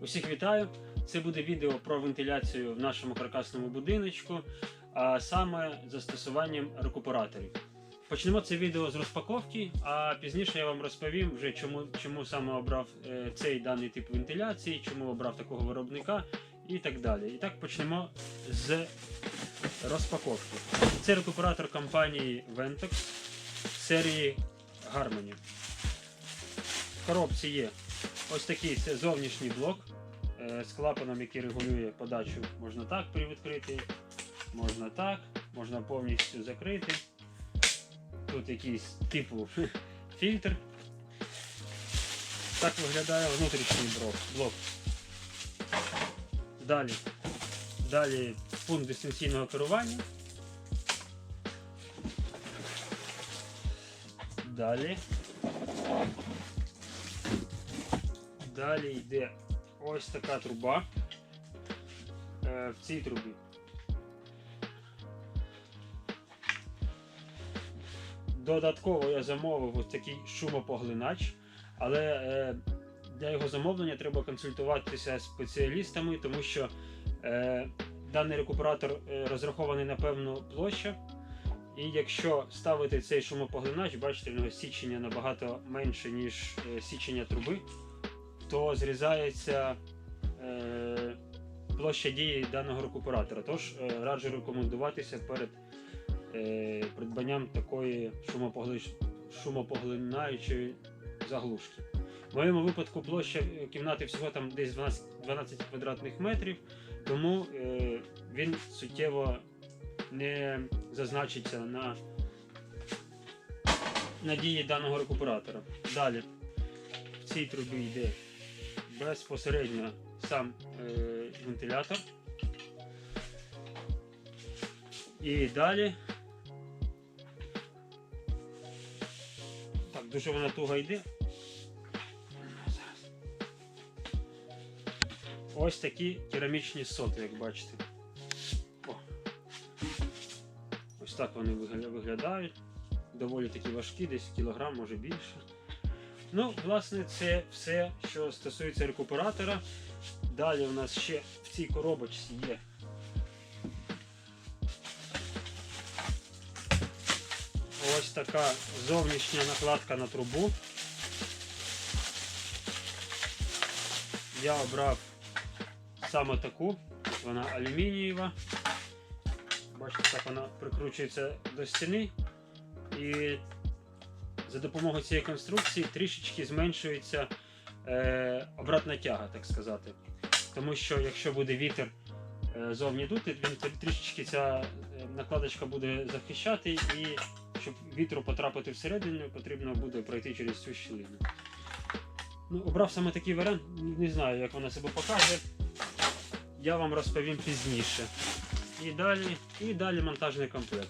Усіх вітаю! Це буде відео про вентиляцію в нашому каркасному будиночку, а саме застосуванням рекуператорів. Почнемо це відео з розпаковки, а пізніше я вам розповім вже чому, чому саме обрав е, цей даний тип вентиляції, чому обрав такого виробника і так далі. І так почнемо з розпаковки. Це рекуператор компанії Ventox серії Harmony. В коробці є ось такий це зовнішній блок з клапаном, який регулює подачу. Можна так привідкрити, можна так, можна повністю закрити. Тут якийсь типу фільтр. Так виглядає внутрішній блок. блок. Далі. Далі пункт дистанційного керування. Далі. Далі йде ось така труба. Е, в цій трубі. Додатково я замовив ось такий шумопоглинач, але е, для його замовлення треба консультуватися з спеціалістами, тому що е, даний рекуператор розрахований на певну площу. І якщо ставити цей шумопоглинач, бачите, в нього січення набагато менше, ніж січення труби, то зрізається е, площа дії даного рекуператора. Тож е, раджу рекомендуватися перед е, придбанням такої шумопоглинаючої заглушки. В моєму випадку площа е, кімнати всього там десь 12, 12 квадратних метрів, тому е, він суттєво не зазначиться на, на дії даного рекуператора. Далі в цій трубі йде безпосередньо сам е, вентилятор. І далі. Так, дуже вона туго йде. Ось такі керамічні соти, як бачите. О. Ось так вони виглядають. Доволі такі важкі, десь кілограм, може більше. Ну, власне, це все, що стосується рекуператора. Далі у нас ще в цій коробочці є. Ось така зовнішня накладка на трубу. Я обрав саме таку, вона алюмінієва. Бачите, так вона прикручується до стіни. І за допомогою цієї конструкції трішечки зменшується е, обратна тяга, так сказати. Тому що якщо буде вітер е, зовні дути, він трішечки ця е, накладочка буде захищати, і щоб вітру потрапити всередину, потрібно буде пройти через цю щілину. Ну, обрав саме такий варіант, не знаю, як вона себе покаже. Я вам розповім пізніше. І далі, і далі монтажний комплект.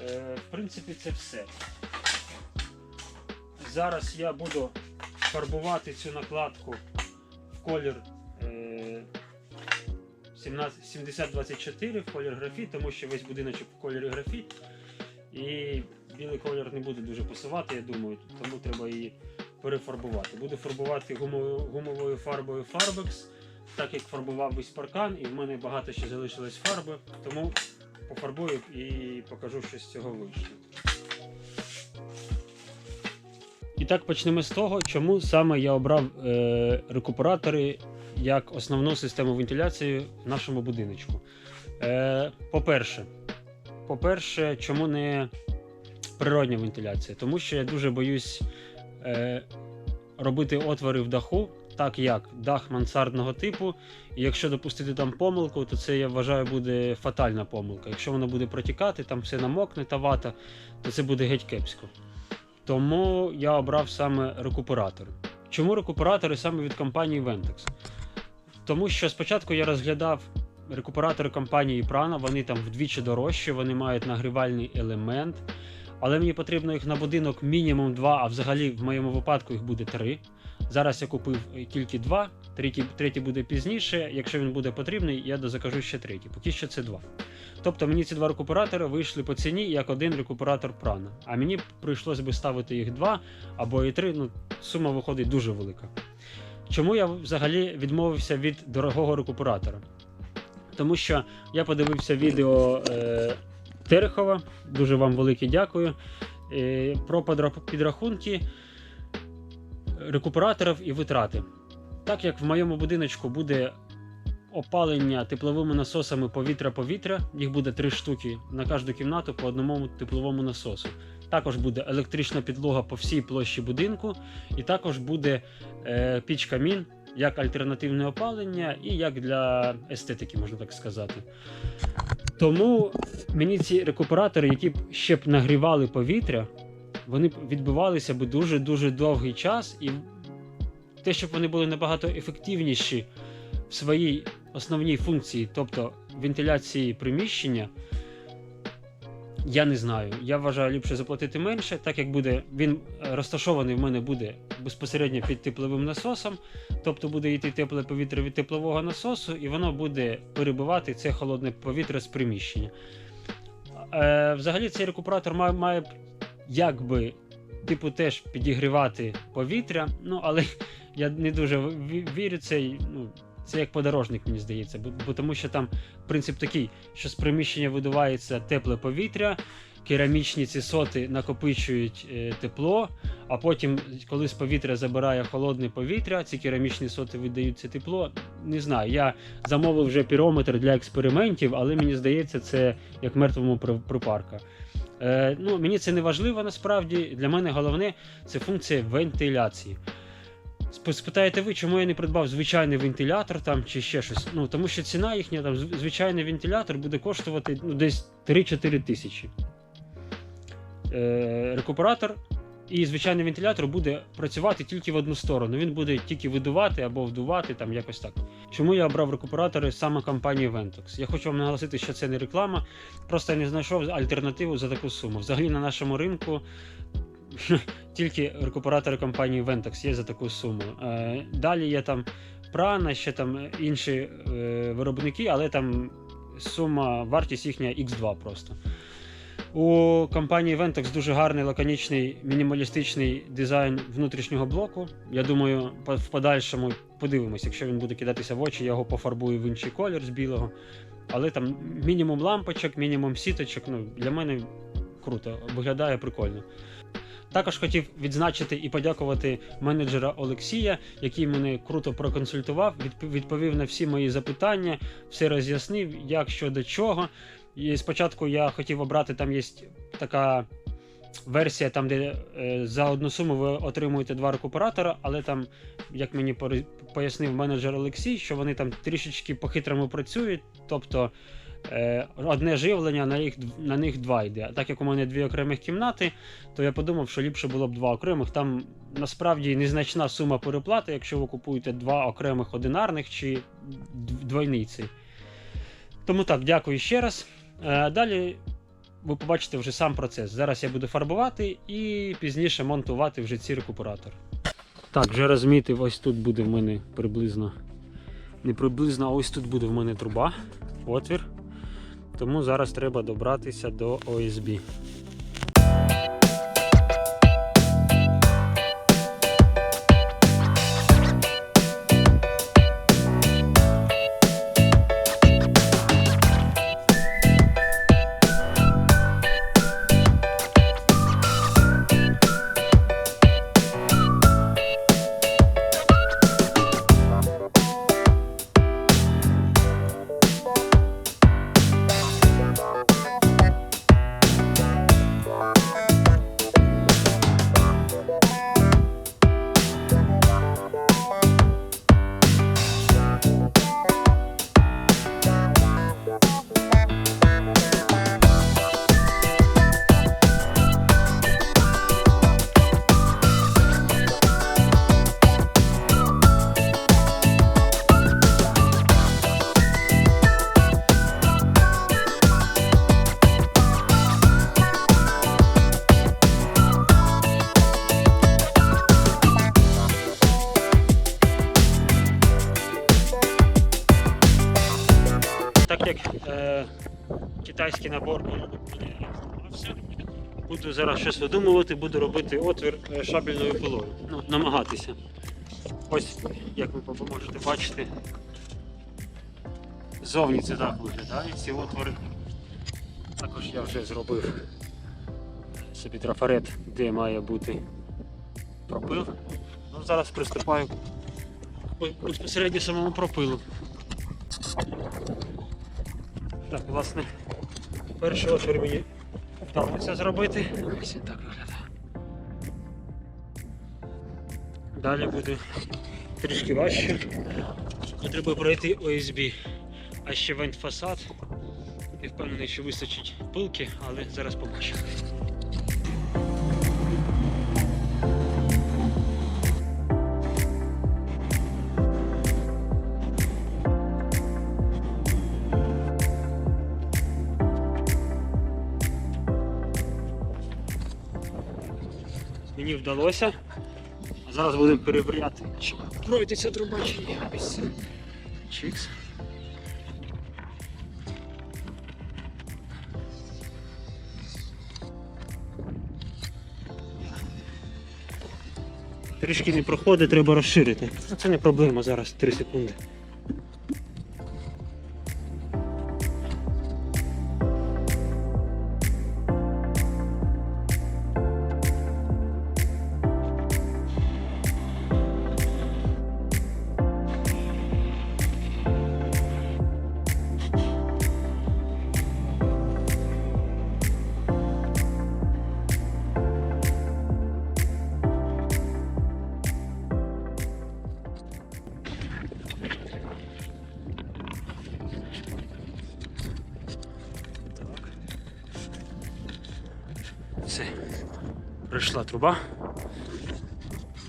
Е, в принципі, це все. Зараз я буду фарбувати цю накладку в колір е, 17 7024 в колір графіт, тому що весь будиночок в кольорі графіт. І білий колір не буде дуже пасувати, я думаю, тому треба її перефарбувати. Буду фарбувати гумовою фарбою Farbex, так як фарбував весь паркан, і в мене багато ще залишилось фарби, тому пофарбую і покажу, що з цього вийшло. Так почнемо з того, чому саме я обрав е, рекуператори як основну систему вентиляції в нашому будиночку. Е, по-перше, по-перше, чому не природня вентиляція? Тому що я дуже боюсь е, робити отвори в даху, так як дах мансардного типу. І якщо допустити там помилку, то це я вважаю буде фатальна помилка. Якщо воно буде протікати, там все намокне та вата, то це буде геть кепсько. Тому я обрав саме рекуператори. Чому рекуператори саме від компанії Ventex? Тому що спочатку я розглядав рекуператори компанії Prana, вони там вдвічі дорожчі, вони мають нагрівальний елемент. Але мені потрібно їх на будинок мінімум два, а взагалі в моєму випадку їх буде три. Зараз я купив тільки два, третій, третій буде пізніше. Якщо він буде потрібний, я дозакажу ще третій. Поки що це два. Тобто мені ці два рекуператори вийшли по ціні як один рекуператор Prana. А мені прийшлося би ставити їх два або і три. Ну, сума виходить дуже велика. чому я взагалі відмовився від дорогого рекуператора? Тому що я подивився відео е, Терехова, дуже вам велике дякую. е, про підрахунки рекуператорів і витрати. Так як в моєму будиночку буде опалення тепловими насосами повітря-повітря, їх буде три штуки на кожну кімнату по одному тепловому насосу. Також буде електрична підлога по всій площі будинку, і також буде е, піч камін як альтернативне опалення і як для естетики, можна так сказати. Тому мені ці рекуператори, які б ще б нагрівали повітря, вони б відбивалися б дуже-дуже довгий час, і те, щоб вони були набагато ефективніші в своїй основній функції, тобто вентиляції приміщення, я не знаю. Я вважаю ліпше заплатити менше, так як буде він розташований в мене буде безпосередньо під тепловим насосом, тобто буде йти тепле повітря від теплового насосу, і воно буде перебивати це холодне повітря з приміщення. Е, взагалі, цей рекуператор має, має якби типу теж підігрівати повітря, ну але я не дуже вірю цей. Ну, це як подорожник, мені здається, бо, бо тому що там принцип такий, що з приміщення видувається тепле повітря, керамічні ці соти накопичують е, тепло, а потім, коли з повітря забирає холодне повітря, ці керамічні соти видають це тепло. Не знаю, я замовив вже пірометр для експериментів, але мені здається, це як мертвому при- припарка. Е, ну, мені це не важливо насправді. Для мене головне це функція вентиляції. Сп- Спитаєте ви, чому я не придбав звичайний вентилятор там чи ще щось? Ну тому що ціна їхня там звичайний вентилятор буде коштувати ну, десь 3-4 тисячі. Е, рекуператор і звичайний вентилятор буде працювати тільки в одну сторону. Він буде тільки видувати або вдувати, там якось так. Чому я обрав рекуператори саме компанії Ventox? Я хочу вам наголосити, що це не реклама. Просто я не знайшов альтернативу за таку суму. Взагалі на нашому ринку тільки рекуператори компанії Ventox є за таку суму. Е, Далі є там Prana, ще там інші е, виробники, але там сума, вартість їхня X2 просто. У компанії Ventox дуже гарний лаконічний мінімалістичний дизайн внутрішнього блоку. Я думаю, в подальшому подивимось, якщо він буде кидатися в очі, я його пофарбую в інший колір з білого. Але там мінімум лампочок, мінімум сіточок. Ну, для мене круто, виглядає прикольно. Також хотів відзначити і подякувати менеджера Олексія, який мене круто проконсультував, відп- відповів на всі мої запитання, все роз'яснив, як що до чого. І спочатку я хотів обрати, там є така версія, там, де е, за одну суму ви отримуєте два рекуператора, але там, як мені пояснив менеджер Олексій, що вони там трішечки по-хитрому працюють. Тобто одне живлення, на, їх, на них два йде. Так як у мене дві окремих кімнати, то я подумав, що ліпше було б два окремих. Там насправді незначна сума переплати, якщо ви купуєте два окремих одинарних чи двойниці. Тому так, дякую ще раз. Е, Далі ви побачите вже сам процес. Зараз я буду фарбувати і пізніше монтувати вже ці рекуператори. Так, вже розмітив, ось тут буде в мене приблизно. Не приблизно, а ось тут буде в мене труба, отвір. Тому зараз треба добратися до ОСБ. Китайський набор сподобався, буду зараз щось видумувати, буду робити отвір е, шабельною пилою. Ну, намагатися. Ось, як ви можете бачити, зовні це так виглядає, ці отвори. Також я вже зробив собі трафарет, де має бути пропил. Ну, зараз приступаю безпосередньо самому пропилу. Так, власне, перший отвір мені вдалося зробити. Ось так виглядає. Далі буде трішки важче. Треба пройти ОСБ. А ще вент фасад. Я впевнений, що вистачить пилки, але зараз побачимо. Вдалося. Зараз будемо перевіряти, чи пройдеться труба чи ні. Ось. Чікс. Трішки не проходить, треба розширити. Ну, Це не проблема зараз, 3 секунди.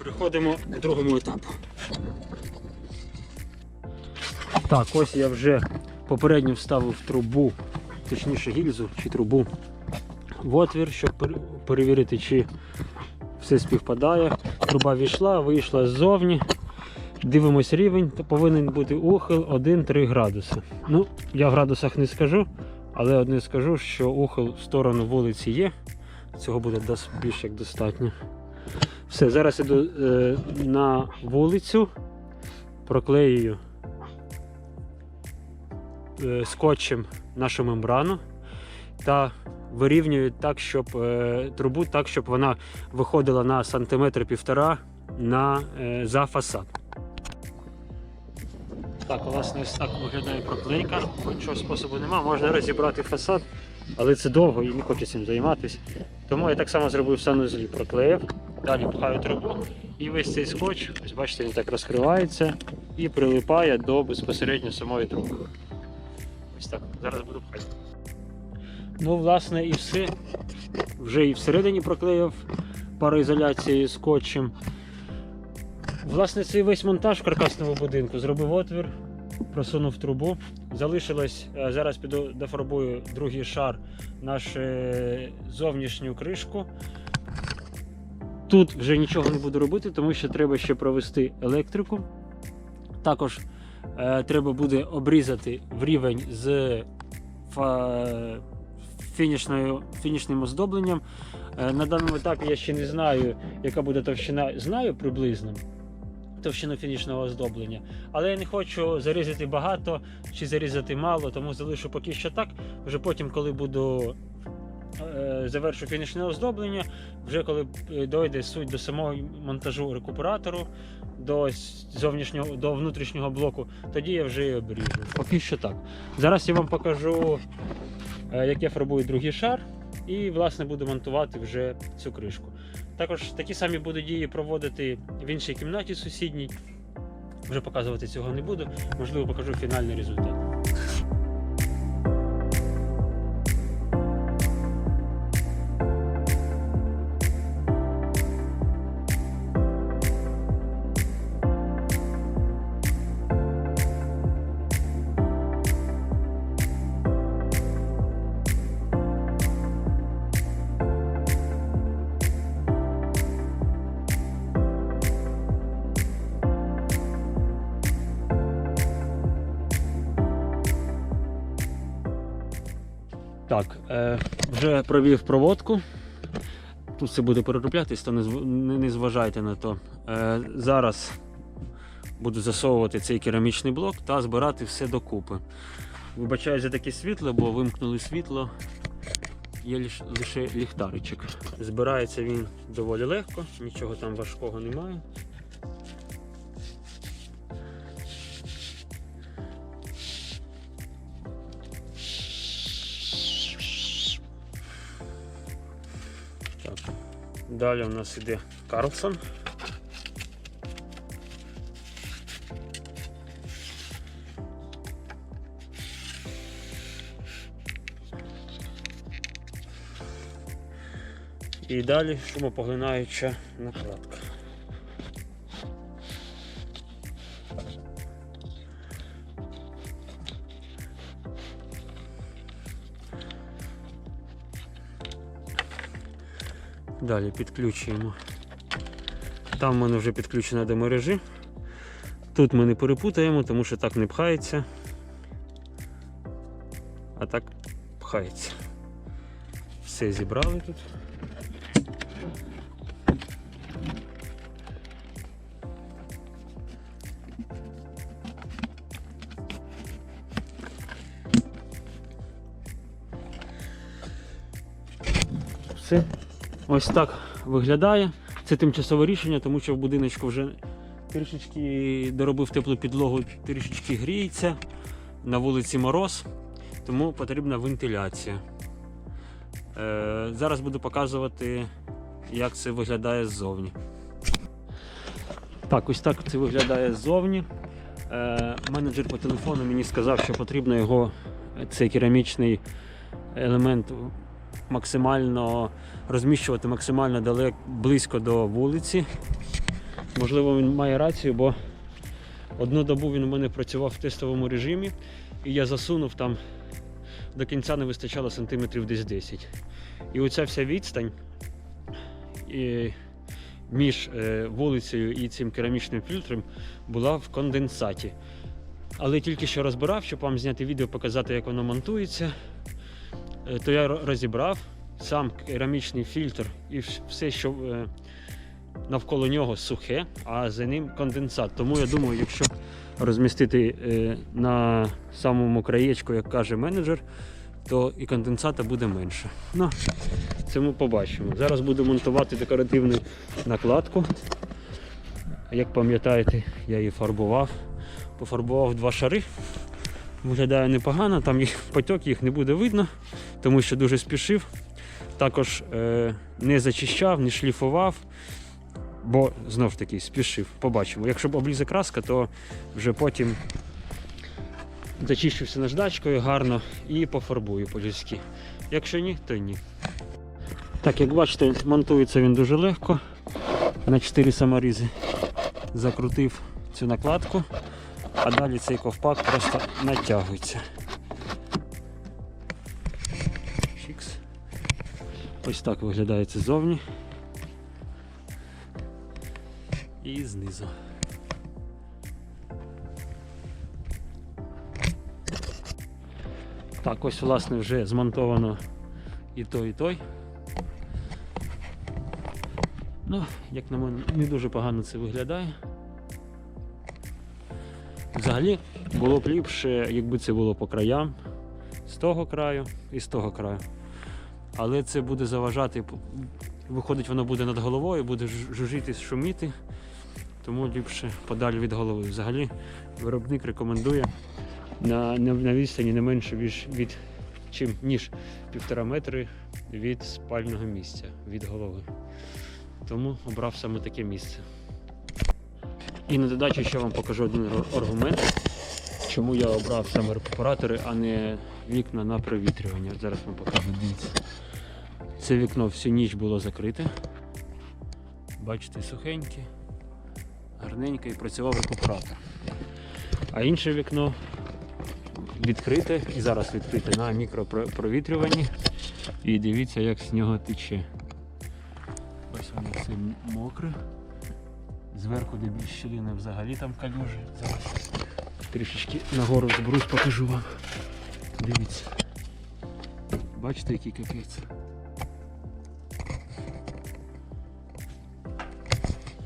Переходимо к другому етапу. Так, ось я вже попередньо вставив трубу, точніше гільзу чи трубу в отвір, щоб перевірити, чи все співпадає. Труба війшла, вийшла ззовні. Дивимось рівень, то повинен бути ухил 1-3 градуси. Ну, я в градусах не скажу, але одне скажу, що ухил в сторону вулиці є. Цього буде більш як достатньо. Все, зараз іду е, на вулицю, проклеюю е, скотчем нашу мембрану та вирівнюю так, щоб е, трубу так, щоб вона виходила на сантиметр півтора на, е, за фасад. Так, власне, ось так виглядає проклейка. Іншого способу немає, можна розібрати фасад, але це довго і не хочу цим займатися. Тому я так само зробив санузлі, проклеїв, далі пхаю трубу і весь цей скотч, ось бачите, він так розкривається і прилипає до безпосередньо самої труби. Ось так, зараз буду пхати. Ну, власне, і все. Вже і всередині проклеїв пароізоляцією скотчем. Власне, цей весь монтаж в каркасному будинку зробив отвір, просунув трубу. Залишилось, е, зараз піду дофарбую другий шар, нашу е, зовнішню кришку. Тут вже нічого не буду робити, тому що треба ще провести електрику. Також е, треба буде обрізати в рівень з фа- фінішною, фінішним оздобленням. Е, на даному етапі я ще не знаю, яка буде товщина. Знаю приблизно товщину фінішного оздоблення. Але я не хочу зарізати багато чи зарізати мало, тому залишу поки що так. Вже потім, коли буду завершу фінішне оздоблення, вже коли е, дойде суть до самого монтажу рекуператору, до зовнішнього до внутрішнього блоку, тоді я вже і обріжу. Поки що так. Зараз я вам покажу, е, як я фарбую другий шар, і власне буду монтувати вже цю кришку. Також такі самі буду дії проводити в іншій кімнаті сусідній. Вже показувати цього не буду. Можливо, покажу фінальний результат. Вже провів проводку. Тут все буде перероблятись, то не, зв- не, не зважайте на то. Е, зараз буду засовувати цей керамічний блок та збирати все докупи. Вибачаю за таке світло, бо вимкнули світло. Є лиш- лише ліхтаричок. Збирається він доволі легко, нічого там важкого немає. Далі у нас іде Карлсон. І далі шумопоглинаюча накладка. Далі підключуємо. Там в мене вже підключено до мережі. Тут ми не перепутаємо, тому що так не пхається. А так пхається. Все зібрали тут. Все. Ось так виглядає. Це тимчасове рішення, тому що в будиночку вже трішечки доробив теплу підлогу, трішечки гріється. На вулиці мороз, тому потрібна вентиляція. Е, зараз буду показувати, як це виглядає ззовні. Так, ось так це виглядає ззовні. Е, менеджер по телефону мені сказав, що потрібно його, цей керамічний елемент максимально розміщувати максимально далеко близько до вулиці. Можливо, він має рацію, бо одну добу він у мене працював в тестовому режимі, і я засунув там до кінця не вистачало сантиметрів десь 10. І оця вся відстань між е, вулицею і цим керамічним фільтром була в конденсаті. Але тільки що розбирав, щоб вам зняти відео, показати, як воно монтується, то я розібрав сам керамічний фільтр і все, що е, навколо нього сухе, а за ним конденсат. Тому я думаю, якщо розмістити е, на самому краєчку, як каже менеджер, то і конденсата буде менше. Ну, це ми побачимо. Зараз буду монтувати декоративну накладку. Як пам'ятаєте, я її фарбував. Пофарбував два шари. Виглядає непогано, там їх потік, їх не буде видно, тому що дуже спішив. Також е, не зачищав, не шліфував, бо знов таки спішив. Побачимо. Якщо б облізе краска, то вже потім зачищуся наждачкою гарно і пофарбую по-людськи. Якщо ні, то ні. Так, як бачите, монтується він дуже легко. На 4 саморізи закрутив цю накладку, а далі цей ковпак просто натягується. Чікс. Ось так виглядає це ззовні. І знизу. Так, ось власне вже змонтовано і той, і той. Ну, як на мене, не дуже погано це виглядає. Взагалі було б ліпше, якби це було по краям, з того краю і з того краю. Але це буде заважати, виходить, воно буде над головою, буде ж- шуміти, тому ліпше подалі від голови. Взагалі виробник рекомендує на, на, на відстані не менше від, від чим, ніж півтора метри від спального місця, від голови. Тому обрав саме таке місце. І на додачу ще вам покажу один аргумент, чому я обрав саме рекуператори, а не вікна на провітрювання. Зараз вам покажу. Дивіться. Це вікно всю ніч було закрите. Бачите, сухеньке, гарненьке і працював рекуператор. А інше вікно відкрите і зараз відкрите на мікропровітрюванні. І дивіться, як з нього тече. Ось воно все мокре. Зверху, де більш щілини, взагалі там калюжі. Зараз трішечки нагору зберусь, покажу вам. Дивіться. Бачите, який капець.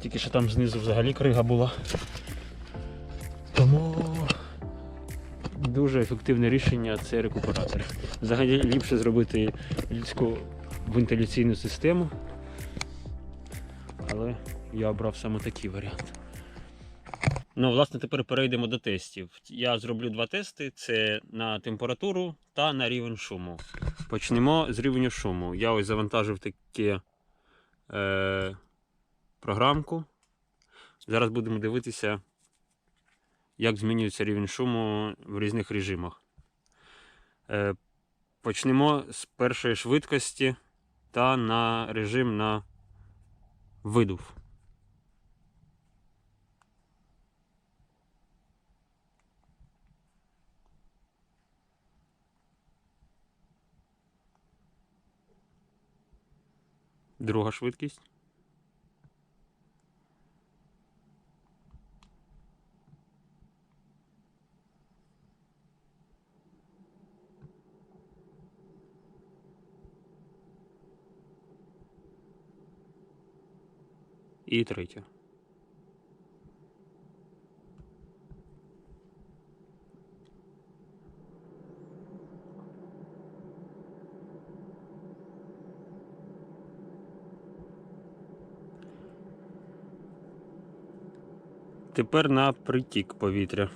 Тільки що там знизу взагалі крига була. Тому дуже ефективне рішення це рекуператори. Взагалі ліпше зробити людську вентиляційну систему. Але я обрав саме такий варіант. Ну, власне, тепер перейдемо до тестів. Я зроблю два тести: це на температуру та на рівень шуму. Почнемо з рівня шуму. Я ось завантажив таке е, програмку. Зараз будемо дивитися, як змінюється рівень шуму в різних режимах. Е, почнемо з першої швидкості та на режим на видув. Друга швидкість. І третя. Тепер на притік повітря.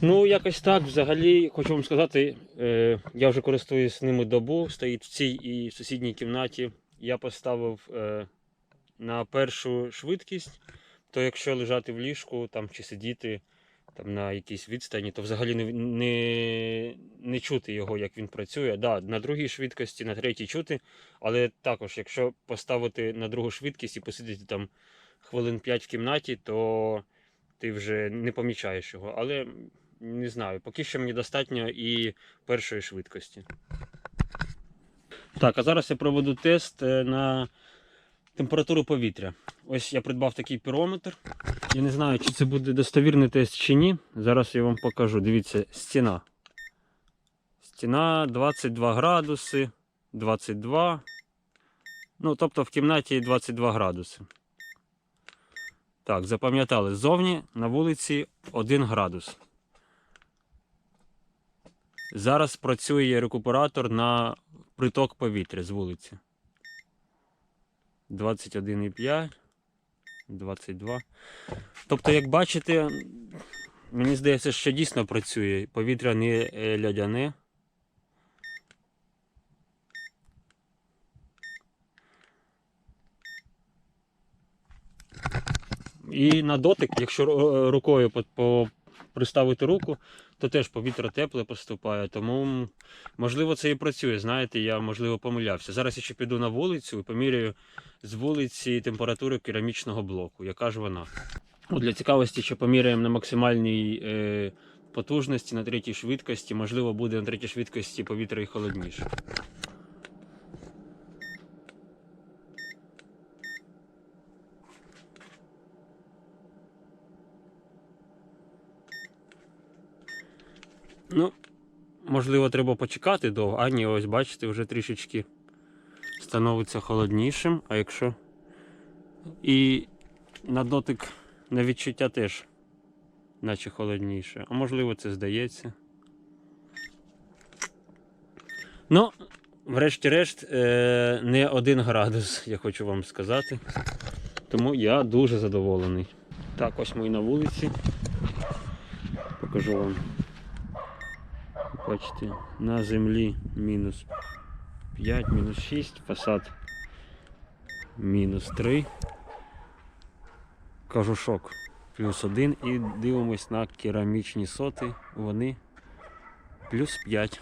Ну, якось так. Взагалі, хочу вам сказати, е, я вже користуюсь ними добу, стоїть в цій і в сусідній кімнаті. Я поставив е, на першу швидкість, то якщо лежати в ліжку там, чи сидіти там, на якійсь відстані, то взагалі не, не, не чути його, як він працює. Да, на другій швидкості, на третій чути, але також, якщо поставити на другу швидкість і посидіти там хвилин 5 в кімнаті, то ти вже не помічаєш його. Але не знаю, поки що мені достатньо і першої швидкості. Так, а зараз я проведу тест е, на температуру повітря. Ось я придбав такий пірометр. Я не знаю, чи це буде достовірний тест чи ні. Зараз я вам покажу. Дивіться, стіна. Стіна 22 градуси, 22. Ну, тобто в кімнаті 22 градуси. Так, запам'ятали, ззовні на вулиці 1 градус. Зараз працює рекуператор на приток повітря з вулиці. 21,5, 22. Тобто, як бачите, мені здається, що дійсно працює. Повітря не е, лядяне. І на дотик, якщо рукою по, по приставити руку, то теж повітря тепле поступає. Тому можливо це і працює. Знаєте, я можливо помилявся. Зараз я ще піду на вулицю і поміряю з вулиці температуру керамічного блоку. Яка ж вона? От для цікавості, ще поміряємо на максимальній е, потужності, на третій швидкості. Можливо, буде на третій швидкості повітря і холодніше. Ну, можливо, треба почекати довго. А ні, ось бачите, вже трішечки становиться холоднішим. А якщо. І на дотик на відчуття теж, наче холодніше. А можливо, це здається. Ну, врешті-решт, е, не один градус, я хочу вам сказати. Тому я дуже задоволений. Так, ось ми і на вулиці. Покажу вам. Бачите, на землі мінус 5, мінус 6, фасад мінус 3. кажушок плюс один і дивимось на керамічні соти. Вони плюс 5.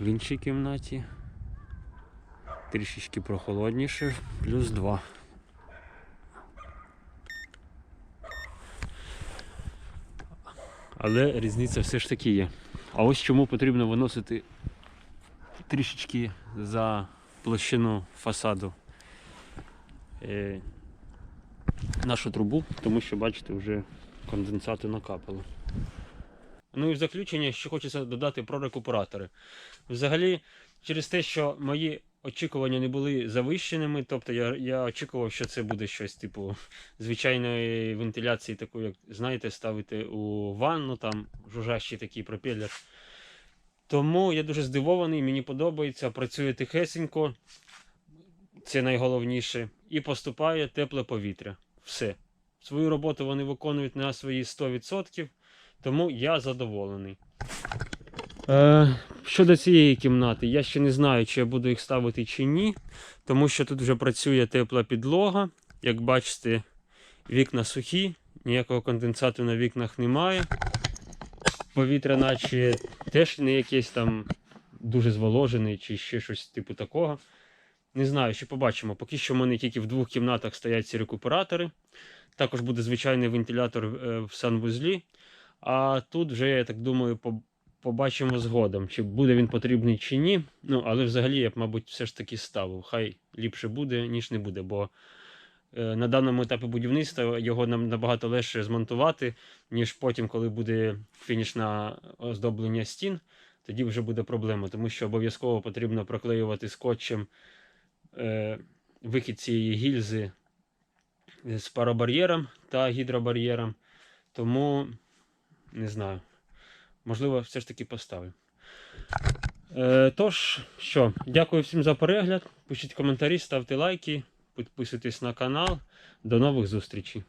В іншій кімнаті трішечки прохолодніше, плюс 2. Але різниця все ж таки є. А ось чому потрібно виносити трішечки за площину фасаду е, нашу трубу, тому що, бачите, вже конденсати накапали. Ну і в заключення, що хочеться додати про рекуператори. Взагалі, через те, що мої очікування не були завищеними, тобто я, я очікував, що це буде щось типу звичайної вентиляції, таку, як знаєте, ставити у ванну, там жужжащий такий пропелер. Тому я дуже здивований, мені подобається, працює тихесенько, це найголовніше, і поступає тепле повітря. Все. Свою роботу вони виконують на свої 100%, тому я задоволений. Е, щодо цієї кімнати, я ще не знаю, чи я буду їх ставити чи ні, тому що тут вже працює тепла підлога. Як бачите, вікна сухі, ніякого конденсату на вікнах немає. Повітря, наче теж не якесь там дуже зволожене чи ще щось типу такого. Не знаю, ще побачимо. Поки що в мене тільки в двох кімнатах стоять ці рекуператори. Також буде звичайний вентилятор е, в санвузлі. А тут вже, я так думаю, побачимо згодом, чи буде він потрібний чи ні. Ну, але взагалі я б, мабуть, все ж таки ставив. Хай ліпше буде, ніж не буде. Бо е, на даному етапі будівництва його нам набагато легше змонтувати, ніж потім, коли буде фінішне оздоблення стін. Тоді вже буде проблема, тому що обов'язково потрібно проклеювати скотчем е, вихід цієї гільзи з паробар'єром та гідробар'єром. Тому не знаю. Можливо, все ж таки поставлю. Е, тож, що, дякую всім за перегляд. Пишіть коментарі, ставте лайки, підписуйтесь на канал. До нових зустрічей.